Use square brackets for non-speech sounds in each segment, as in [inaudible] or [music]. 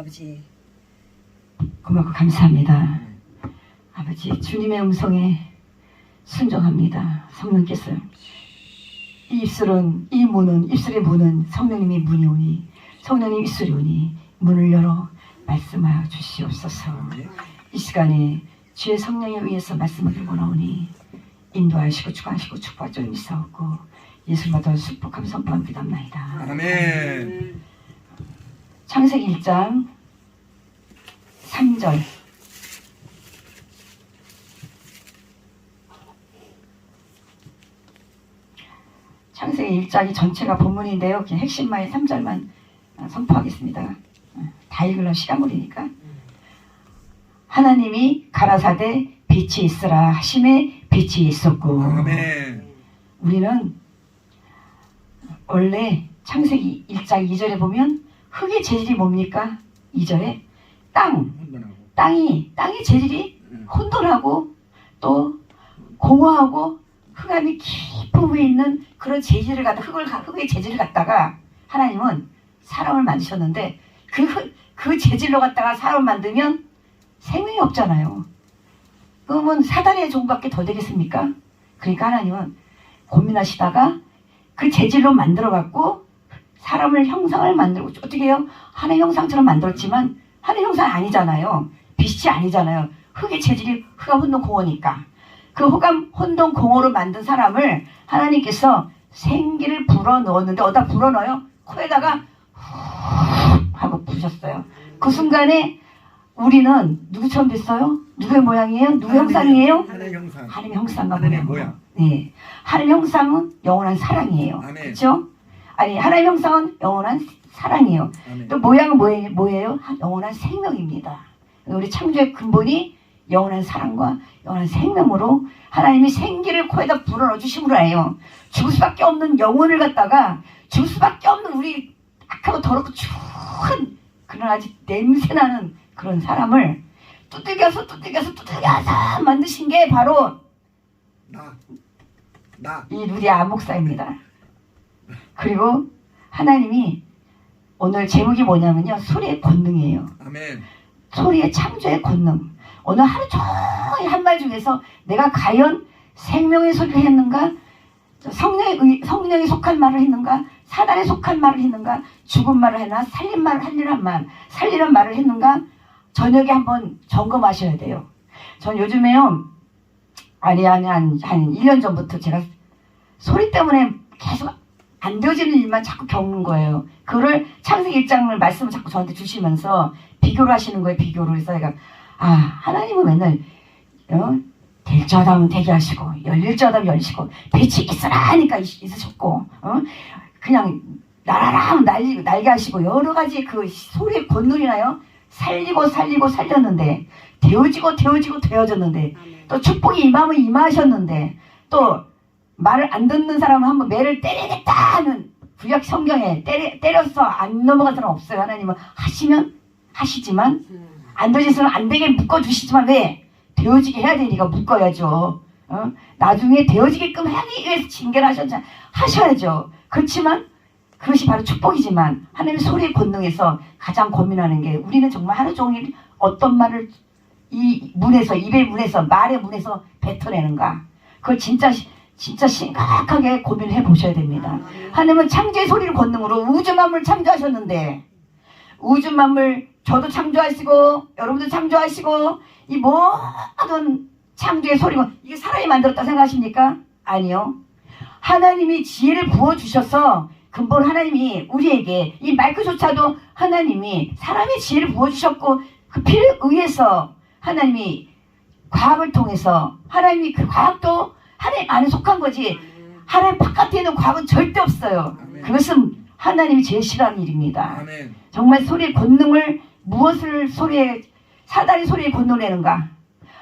아버지 고맙고 감사합니다. 아버지 주님의 음성에 순종합니다. 성령께서 이 입술은 이 문은 입술의 문은 성령님이 문이 오니 성령님 입술이 오니 문을 열어 말씀하여 주시옵소서. 이 시간에 주의 성령에 의해서 말씀을 들고 나오니 인도하시고 축하하시고 축복하 줄 믿사옵고 예수마다 축복함 선포함 기도합나이다. 아멘. 창세기 1장 3절 창세기 1장이 전체가 본문인데요. 그냥 핵심만 3절만 선포하겠습니다. 어, 다 읽으려 시간 걸리니까. 하나님이 가라사대 빛이 있으라 하심에 빛이 있었고 아멘. 우리는 원래 창세기 1장 2절에 보면 흙의 재질이 뭡니까? 2절에 땅. 땅이 땅의 재질이 음. 혼돈하고 또 공허하고 흑암이 깊은 위에 있는 그런 재질을 갖다 흙을 가- 흙의 재질을 갖다가 하나님은 사람을 만드셨는데 그, 흙- 그 재질로 갖다가 사람을 만들면 생명이 없잖아요. 그러면 사단의 종밖에 더 되겠습니까? 그러니까 하나님은 고민하시다가 그 재질로 만들어 갖고 사람을 형상을 만들고 어떻게 해요? 하나의 형상처럼 만들었지만 하나의 형상이 아니잖아요. 빛이 아니잖아요. 흙의 재질이 흑암 혼돈 공허니까. 그 흑암 혼돈 공허로 만든 사람을 하나님께서 생기를 불어 넣었는데 어디다 불어 넣어요? 코에다가 후 하고 부셨어요. 그 순간에 우리는 누구처럼 됐어요? 누구의 모양이에요? 누구의 형상이에요? 하나님 형상. 하나님의 형상과 모양. 모양. 네. 하나님의 형상은 영원한 사랑이에요. 그렇죠? 아니 하나님의 형상은 영원한 사랑이에요. 아멘. 또 모양은 뭐예- 뭐예요? 하- 영원한 생명입니다. 우리 창조의 근본이 영원한 사랑과 영원한 생명으로 하나님이 생기를 코에다 불어넣어 주심으로 해요. 죽을 수밖에 없는 영혼을 갖다가 죽을 수밖에 없는 우리 악하고 더럽고 추한 그런 아주 냄새나는 그런 사람을 두들겨서 두들겨서 두들겨서 만드신 게 바로 나. 나. 이 루디아 목사입니다. 그리고 하나님이 오늘 제목이 뭐냐면요. 소리의 권능이에요. 아멘. 소리의 창조의 권능. 오늘 하루 종일 한 말 중에서 내가 과연 생명의 소리를 했는가? 성령의, 의- 성령에 속한 말을 했는가? 사단에 속한 말을 했는가? 죽은 말을 했나? 살린 말을 살리란 말, 살리란 말을 했는가? 저녁에 한번 점검하셔야 돼요. 전 요즘에요. 아니, 아니, 한, 한 1년 전부터 제가 소리 때문에 계속 안 되어지는 일만 자꾸 겪는 거예요. 그거를 창세기 1장을 말씀을 자꾸 저한테 주시면서 비교를 하시는 거예요. 비교를 해서 제가 아 하나님은 맨날 어? 될 자다면 되게 하시고 열릴 자다면 열리시고 빛이 있으라 하니까 있- 있으셨고 어? 그냥 나라라 날리, 날게 하시고 여러 가지 그 소리의 권능이나요 살리고 살리고 살렸는데 되어지고 되어지고 되어졌는데 또 축복이 임하면 임하셨는데 또 말을 안 듣는 사람은 한번 매를 때리겠다 하는 구약 성경에 때려, 때려서 안 넘어간 사람 없어요. 하나님은 하시면 하시지만 안 되시면 안 되게 묶어주시지만 왜? 되어지게 해야 되니까 묶어야죠. 어? 나중에 되어지게끔 하기 위해서 징계를. 하셔야죠. 그렇지만 그것이 바로 축복이지만 하나님의 소리의 권능에서 가장 고민하는 게 우리는 정말 하루 종일 어떤 말을 이 문에서 입의 문에서 말의 문에서 뱉어내는가 그걸 진짜 시- 진짜 심각하게 고민을 해보셔야 됩니다. 하나님은 창조의 소리를 권능으로 우주 만물 창조하셨는데 우주 만물 저도 창조하시고 여러분도 창조하시고 이 모든 창조의 소리가 이게 사람이 만들었다 생각하십니까? 아니요. 하나님이 지혜를 부어 주셔서 근본 하나님이 우리에게 이 마이크조차도 하나님이 사람의 지혜를 부어 주셨고 그 필요에 의해서 하나님이 과학을 통해서 하나님이 그 과학도 하나님 안에 속한 거지 하나님 바깥에 있는 과학은 절대 없어요. 아멘. 그것은 하나님이 제일 싫어하는 일입니다. 아멘. 정말 소리의 권능을 무엇을 소리에 사단의 소리의 권능을 내는가?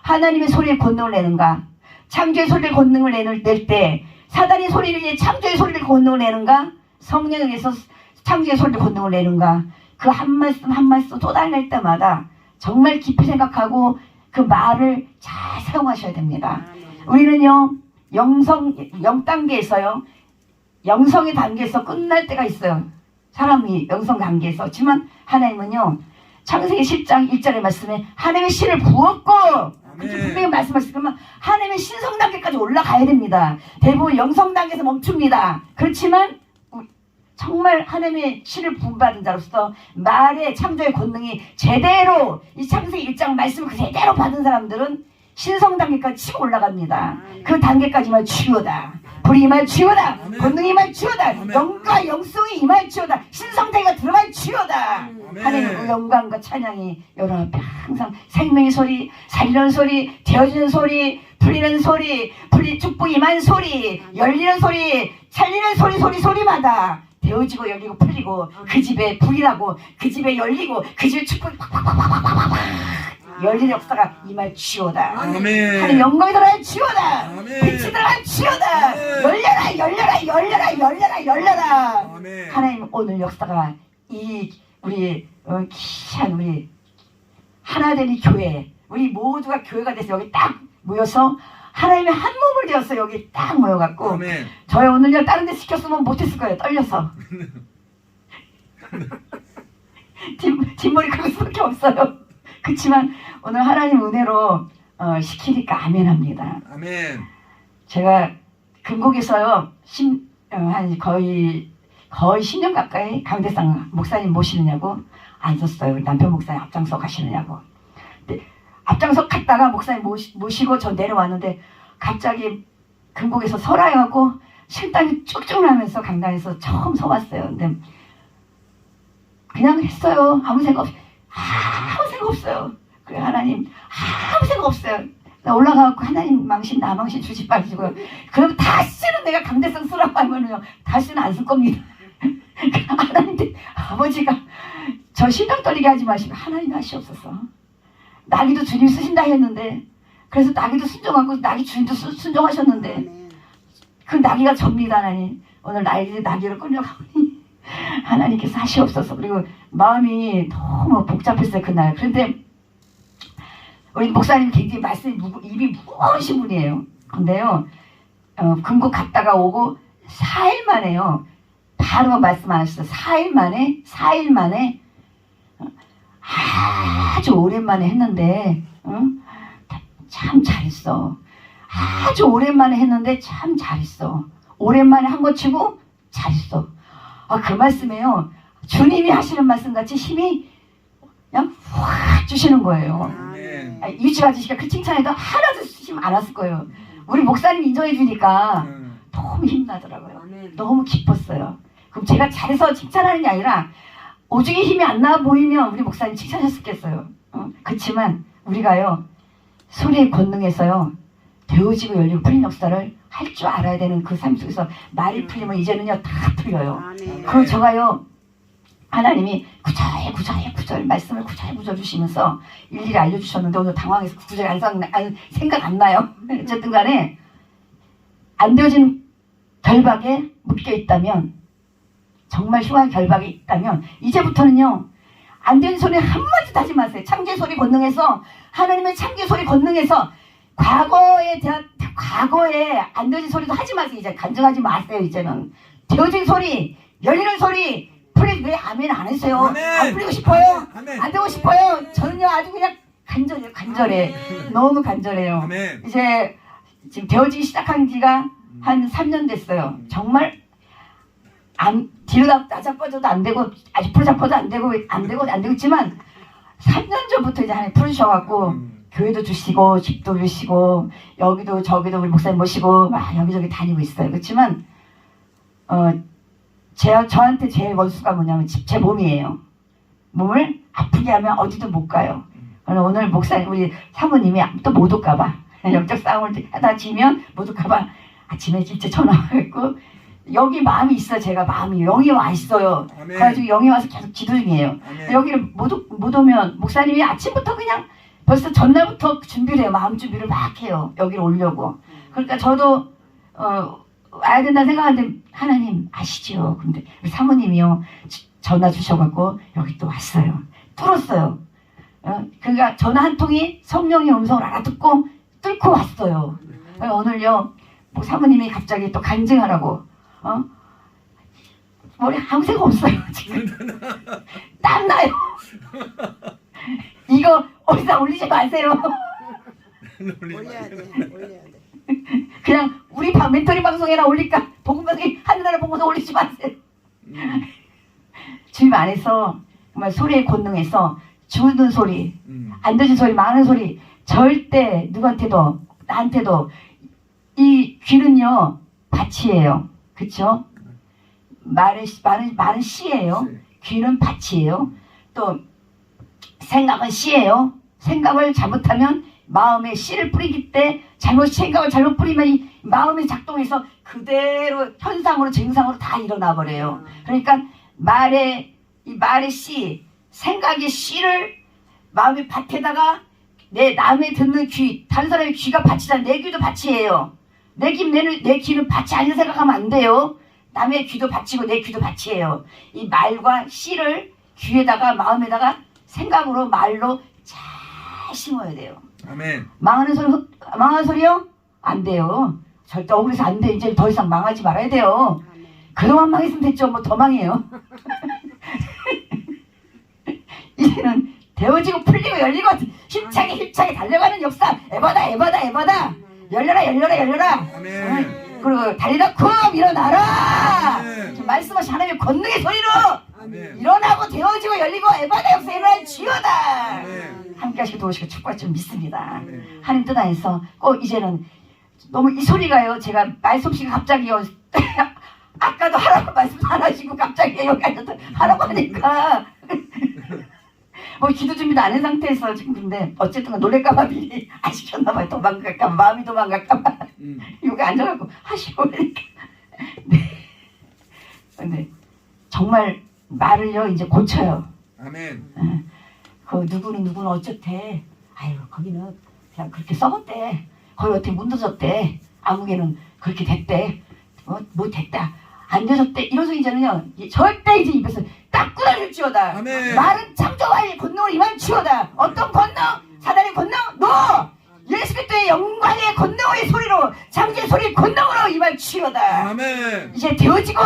하나님의 소리의 권능을 내는가? 창조의 소리의 권능을 내는 낼때 사단의 소리를 위해 창조의 소리를 권능을 내는가? 성령에 의해서 창조의 소리를 권능을 내는가? 그 한 말씀 한 말씀 쏟아낼 때마다 정말 깊이 생각하고 그 말을 잘 사용하셔야 됩니다. 우리는요 영성 영 단계에서요 영성의 단계에서 끝날 때가 있어요. 사람이 영성 단계에서. 하지만 하나님은요 창세기 10장 1절의 말씀에 하나님의 신을 부었고 그렇게. 분명히 말씀하실 거면 하나님의 신성 단계까지 올라가야 됩니다. 대부분 영성 단계에서 멈춥니다. 그렇지만 정말 하나님의 신을 부받은 자로서 말의 창조의 권능이 제대로 이 창세기 1장 말씀을 그대로 받은 사람들은 신성 단계까지 치고 올라갑니다. 그 단계까지만 치유다. 불이 임할. 아멘. 권능이 임할. 아멘. 영과 영성이 임할 치유다. 신성대가 들어갈. 하나님의 그 영광과 찬양이 여러분 앞에 항상 생명의 소리, 살리는 소리, 되어지는 소리, 풀리는 소리, 풀리 축복 임한 소리, 열리는 소리, 살리는 소리, 소리, 소리마다 되어지고 열리고 풀리고 그 집에 불이라고 그 집에 열리고 그 집에 축복이 팍팍팍팍팍팍 열리는 역사가 임할 치유다. 아멘. 하나님 영광이 들어갈 치유다. 아멘. 빛이 들어갈 치유다. 아멘. 열려라 열려라 열려라 열려라 열려라. 아멘. 하나님 오늘 역사가 이 우리 어, 귀한 우리 하나된 이 교회 우리 모두가 교회가 돼서 여기 딱 모여서 하나님의 한 몸을 되어서 여기 딱 모여갖고 아멘. 저희 오늘요 다른 데 시켰으면 못했을 거예요 떨려서 [laughs] 뒷, 뒷머리 긁을 수밖에 없어요 그렇지만 오늘 하나님 은혜로 어, 시키니까 아멘합니다 아멘. 제가 금곡에서요 신, 어, 한 거의 거의 10년 가까이 강대상 목사님 모시느냐고 앉았어요. 남편 목사님 앞장서 가시느냐고. 근데 앞장서 갔다가 목사님 모시, 모시고 저 내려왔는데 갑자기 금곡에서 설화해갖고 식당이 쭉쭉 나면서 강당에서 처음 서봤어요. 근데 그냥 했어요. 아무 생각 없, 아무 생각 없어요. 그래 하나님 아무 생각 없어요. 나 올라가갖고 하나님 망신 나 망신 주지 마시고요. 그럼 다시는 내가 강대상 쓰라고 하면요 다시는 안 쓸 겁니다. [laughs] 하나님께 아버지가 저 심장 떨리게 하지 마시고 하나님 하시옵소서. 나기도 주님 쓰신다 했는데 그래서 나기도 순종하고 나기 주님도 순- 순종하셨는데 그 나기가 접니다 하나님. 오늘 나기 나기를 끌려가니 하나님께서 하시옵소서. 그리고 마음이 너무 복잡했어요 그날. 그런데 우리 목사님 굉장히 말씀이 무거, 입이 무거우신 분이에요. 근데요, 어, 금고 갔다가 오고 4일 만에요. 바로 말씀 안 하셨어요. 4일 만에, 4일 만에, 어, 아주 오랜만에 했는데, 응? 참 잘했어. 아주 오랜만에 했는데 참 잘했어. 오랜만에 한 거 치고 잘했어. 아, 그 말씀에요. 주님이 하시는 말씀 같이 힘이 그냥 확 주시는 거예요. 아, 유치 아저씨가 그 칭찬에도 하나도 힘 안 왔을 거예요. 우리 목사님 인정해 주니까 음. 너무 힘나더라고요. 너무 기뻤어요. 그럼 제가 잘해서 칭찬하는 게 아니라 오죽이 힘이 안 나 보이면 우리 목사님 칭찬하셨겠어요. 어? 그렇지만 우리가요 소리의 권능에서요 되어지고 열리고 풀린 역사를 할 줄 알아야 되는 그 삶 속에서 말이 풀리면 이제는요 다 풀려요. 그걸 제가요 하나님이 구절에 구절에 구절 말씀을 구절에 구절 주시면서 일일이 알려주셨는데 오늘 당황해서 그 구절이 안, 상- 안- 생각 안 나요. [laughs] 어쨌든 간에 안 되어진 결박에 묶여 있다면 정말 흉한 결박에 있다면 이제부터는요 안 되는 소리 한마디도 하지 마세요. 창조 소리 권능에서 하나님의 창조 소리 권능에서 과거에 대한 과거에 안 되어진 소리도 하지 마세요. 이제 간증하지 마세요. 이제는 되어진 소리 열리는 소리 풀리 왜 아멘 안 했어요? 아멘. 안 풀리고 싶어요? 아멘. 안 되고 싶어요? 저는요 아주 그냥 간절해요. 간절해. 너무 간절해요. 아멘. 이제 지금 되어지기 시작한 지가 한 3년 됐어요. 정말 안 뒤로 나- 나자빠져도 안 되고 아직 풀 잡아도 안 되고 안 되고 안 되고 있지만 3년 전부터 이제 하나님 풀으셔갖고 음. 교회도 주시고 집도 주시고 여기도 저기도 우리 목사님 모시고 막 여기저기 다니고 있어요. 그렇지만 어 제, 저한테 제일 원수가 뭐냐면 집- 제 몸이에요. 몸을 아프게 하면 어디도 못 가요. 오늘 목사님 우리 사모님이 또 못 올까봐 [laughs] 영적 싸움을 하다 지면 못 올까봐 아침에 진짜 전화했고 여기 마음이 있어 제가 마음이 영이 와 있어요. 아멘. 그래가지고 영이 와서 계속 기도 중이에요. 여기를 못, 오- 못 오면 목사님이 아침부터 그냥 벌써 전날부터 준비를 해요. 마음 준비를 막 해요. 여기를 오려고. 그러니까 저도 어, 와야 된다 생각하는데 하나님 아시지요. 근데 사모님이요 지- 전화 주셔갖고 여기 또 왔어요. 뚫었어요. 어, 그러니까 전화 한 통이 성령의 음성을 알아듣고 뚫고 왔어요. 그래서 오늘요 뭐 사모님이 갑자기 또 간증하라고 어? 머리 아무 생각 없어요 지금 [laughs] 땀나요 이거 어디다 올리지 마세요. 올려야 돼. 올려야 돼. [laughs] 그냥 우리 방 멘토링 방송에나 올릴까? 복음 방송에 하늘나라 복음서 올리지 마세요. 음. 주님 안에서 정말 소리의 권능에서 죽는 소리, 음. 안 들은 소리, 많은 소리 절대 누구한테도 나한테도 이 귀는요 밭이에요. 그쵸? 말은 말은 말은 씨예요. 귀는 밭이에요. 또 생각은 씨예요. 생각을 잘못하면 마음에 씨를 뿌리기 때 잘못 생각을 잘못 뿌리면 이 마음이 작동해서 그대로 현상으로 증상으로 다 일어나 버려요. 그러니까 말의 이 말의 씨, 생각의 씨를 마음의 밭에다가 내 남의 듣는 귀, 다른 사람의 귀가 밭이잖아. 내 귀도 밭이에요. 내 귀, 내, 내 귀는 밭이 아닌 생각하면 안 돼요. 남의 귀도 밭이고 내 귀도 밭이에요. 이 말과 씨를 귀에다가 마음에다가 생각으로 말로 잘 심어야 돼요. 아멘. 망하는 소리, 흑- 망하는 소리요? 안 돼요. 절대 억울해서 안 돼. 이제 더 이상 망하지 말아야 돼요. 아멘. 그동안 망했으면 됐죠. 뭐 더 망해요. [laughs] 이제는 되어지고 풀리고 열리고 힘차게 힘차게 달려가는 역사. 에바다 에바다 에바다. 열려라 열려라 열려라. 아멘. 그리고 다리다 쿵 일어나라. 말씀하신 하나님의 권능의 소리로 아멘. 일어나고 되어지고 열리고 에바다 역사 일어날 지어다. 아멘. 함께 하시고 도우시고 축복할 줄 믿습니다. 아멘. 하나님 뜻 안에서 꼭 이제는 너무 이 소리가요. 제가 말솜씨가 갑자기요. [laughs] 아까도 하라고 말씀 안 하시고 갑자기 여기까지 하라고 하니까 [laughs] 뭐 기도 준비도 안 한 상태에서 지금 근데 어쨌든 놀랄까봐 미리 안 시켰나봐요. 도망갈까봐 마음이 도망갈까봐 음. 여기 앉아갖고 하시고 그러니까 네. 근데 정말 말을요 이제 고쳐요. 아멘. 그 누구는 누구는 어쩌대. 아유 거기는 그냥 그렇게 썩었대. 거기 어떻게 문드졌대. 아무개는 그렇게 됐대. 어, 뭐 됐다. 안 되졌대. 이러서 이제는요 이- 절대 이제 입에서 딱 끊어질지어다. 아멘. 말은 창조와의 권능을 임한치어다. 어떤 권능? 사단의 권능? 노! 예수 그리스도의 영광의 권능의 소리로 창조의 소리의 권능으로 임한치어다. 아멘. 이제 되어지고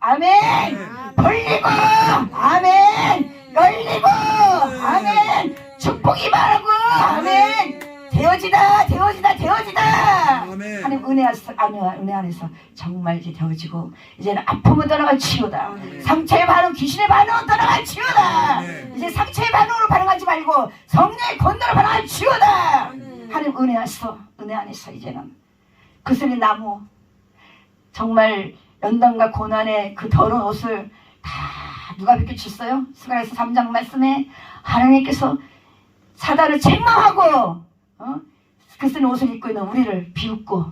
아멘 벌리고 아멘 열리고! 아멘! 축복이 말하고! 아멘! 되어지다 되어지다 되어지다! 아멘. 하나님 은혜 안에서 은혜, 안에서 정말 이제 되어지고 이제는 아픔은 떠나갈 치유다. 아멘. 상처의 반응 귀신의 반응은 떠나갈 치유다. 아멘. 이제 상처의 반응으로 반응하지 말고 성령의 권능으로 반응할 치유다. 하나님 은혜 안에서 은혜 안에서 이제는 그슬린 나무 정말 연단과 고난의 그 더러운 옷을 다 누가 벗겨줬어요? 스가랴서 3장 말씀에 하나님께서 사단을 책망하고 어? 그쓴 옷을 입고 있는 우리를 비웃고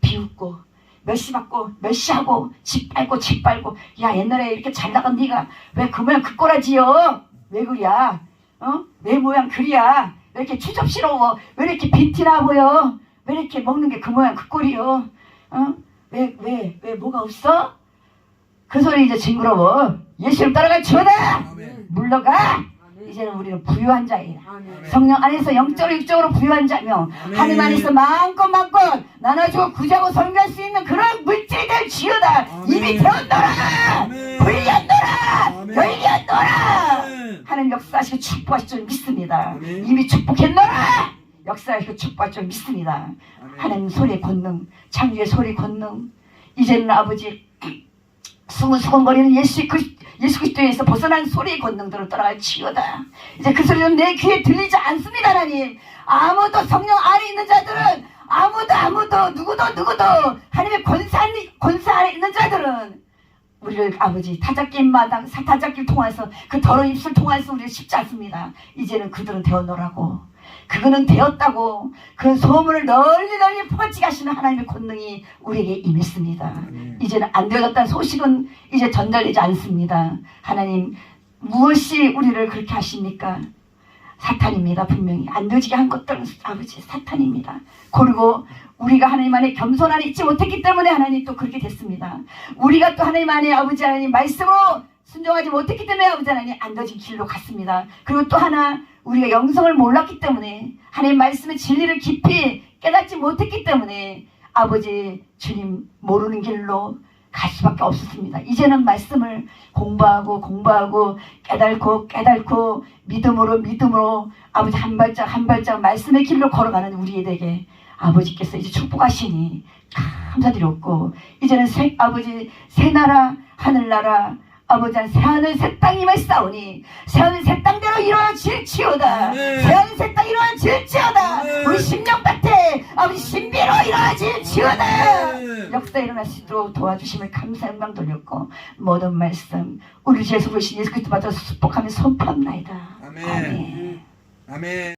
비웃고 멸시받고 멸시하고 짓밟고 짓밟고 야 옛날에 이렇게 잘 나간 네가 왜 그 모양 그 꼬라지요? 왜 그리야? 어? 왜 모양 그리야? 왜 이렇게 추접스러워? 왜 이렇게 빈티나 보여? 왜 이렇게 먹는 게 그 모양 그 꼴이요? 어? 왜, 왜, 왜 뭐가 없어? 그 소리 이제 징그러워. 예수를 따라가 주어다! 물러가! 이제는 우리는 부유한 자이다. 아멘. 성령 안에서 영적으로 육적으로 부유한 자며. 하나님 안에서 마음껏 마음껏 나눠주고 구자고 섬기할 수 있는 그런 물질이 될 지어다. 입이 되었노라! 불렸노라! 열렸노라! 하나님 역사하시고 축복하실 줄 믿습니다. 이미 축복했노라! 역사하시고 축복할 줄 믿습니다. 하나님 소리의 권능, 창조의 소리 권능. 이제는 아버지 수근수근거리는 예수 그 예수 그리스도에서 벗어난 소리의 권능들을 떠나갈 치유다. 이제 그 소리는 내 귀에 들리지 않습니다, 하나님. 아무도 성령 안에 있는 자들은 아무도 아무도 누구도 누구도 하나님의 권사 권사 안에 있는 자들은 우리를 아버지 타작길 마당 사타작길 통해서 그 더러운 입술 통해서 우리를 쉽지 않습니다. 이제는 그들은 되었노라고. 그거는 되었다고 그 소문을 널리 널리 퍼지게 하시는 하나님의 권능이 우리에게 임했습니다. 아멘. 이제는 안 되어졌다는 소식은 이제 전달되지 않습니다. 하나님 무엇이 우리를 그렇게 하십니까? 사탄입니다. 분명히 안 되어지게 한 것들은 아버지 사탄입니다. 그리고 우리가 하나님 안에 겸손 안에 있지 못했기 때문에 하나님 또 그렇게 됐습니다. 우리가 또 하나님 안에 아버지 하나님 말씀으로 순종하지 못했기 때문에 아버지 하나님 안 되어진 길로 갔습니다. 그리고 또 하나 우리가 영성을 몰랐기 때문에 하나님 말씀의 진리를 깊이 깨닫지 못했기 때문에 아버지 주님 모르는 길로 갈 수밖에 없었습니다. 이제는 말씀을 공부하고 공부하고 깨달고 깨달고 믿음으로 믿음으로 아버지 한 발짝 한 발짝 말씀의 길로 걸어가는 우리에게 아버지께서 이제 축복하시니 감사드렸고 이제는 새, 아버지 새 나라 하늘나라 아버지 새 하늘 새 땅임을 싸우니 새 하늘 새 땅대로 이루어질지어다 아멘. 새 하늘 새 땅 이루어질지어다 아멘. 우리 심령 같아 아버지 신비로 이루어질지어다 아멘. 역사 일어날 수 있도록 도와주심을 감사 영광 돌렸고 모든 말씀 우리 주 예수 그리스도 예수 그리스도 받아 축복하며 선포합나이다 아멘. 아멘. 아멘.